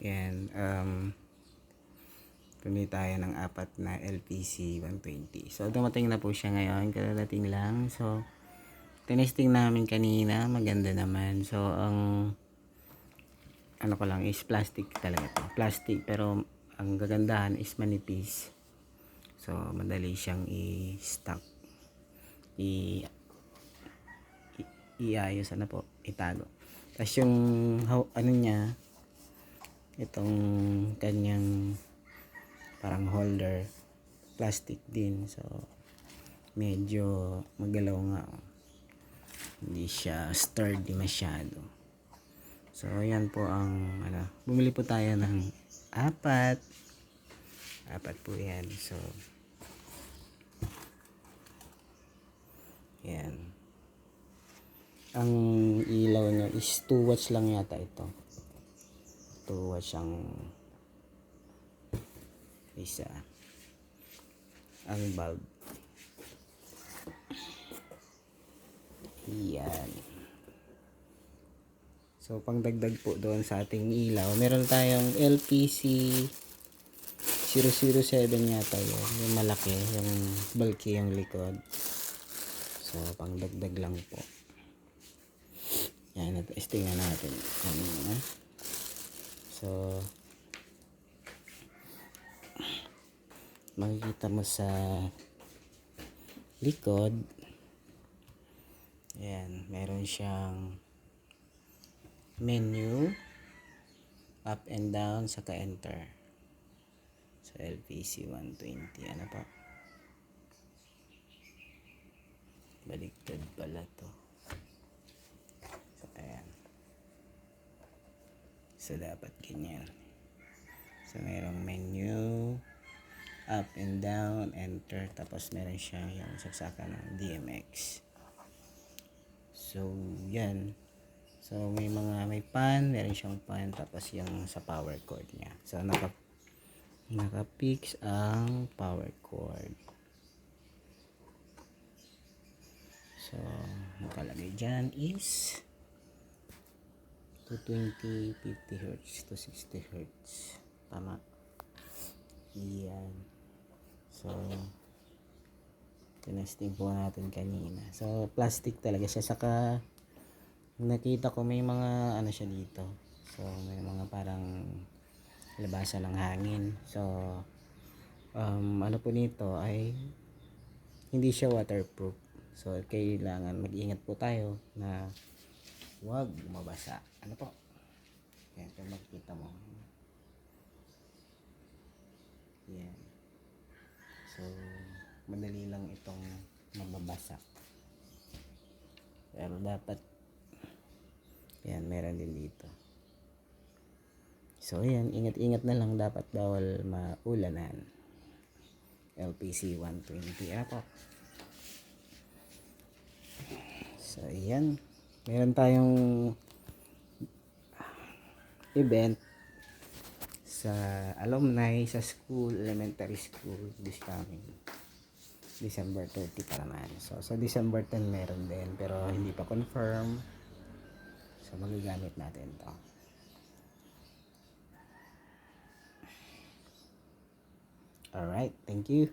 Yan. Um, Pumili tayo ng apat na LPC 120. So, dumating na po siya ngayon. Kadadating lang. So, tinesting namin kanina. Maganda naman. So, ang ano ko lang is plastic talaga to. Plastic. Pero, ang gagandahan is manipis. So, madali siyang i-stock. I- iayos ano po, itago. Tapos yung ano niya, itong kanyang parang holder, plastic din. So, medyo magalaw nga. oh. Hindi siya sturdy masyado. So, yan po ang, ano, bumili po tayo ng apat. Apat po yan. So, yan. Ang ilaw niya is 2 watts lang yata ito. 2 watts ang isa. Ang bulb. Yan. So, pangdagdag po doon sa ating ilaw, meron tayong LPC 007 yata yun. Yung malaki, yung bulky yung likod. So, pangdagdag lang po. Yan, testing na natin. Kanina. So, makikita mo sa likod, yan, meron siyang menu, up and down, saka enter. Sa LPC 120, ano pa? Baliktad pala to. So, ayan. So, dapat ganyan. So, mayroong menu, up and down, enter, tapos meron siya yung saksakan ng DMX. So, yan. So, may mga, may pan, meron siyang pan, tapos yung sa power cord niya. So, naka, naka-fix ang power cord. So, nakalagay dyan is 220, 50 Hz to 60 Hz. Tama. Yan. So, tinesting po natin kanina. So, plastic talaga siya. Saka, nakita ko may mga ano siya dito. So, may mga parang labasa ng hangin. So, um, ano po nito ay hindi siya waterproof. So, kailangan mag-ingat po tayo na huwag mabasa. Ano po? Yan, kung makikita mo. Yan. So, madali lang itong mababasa. Pero dapat, yan, meron din dito. So, yan, ingat-ingat na lang. Dapat bawal maulanan. LPC 120 Apo. So, yan. Meron tayong event sa alumni sa school, elementary school this coming December 30 pa naman. So, sa December 10 meron din pero hindi pa confirm. So, magagamit natin to. Alright, thank you.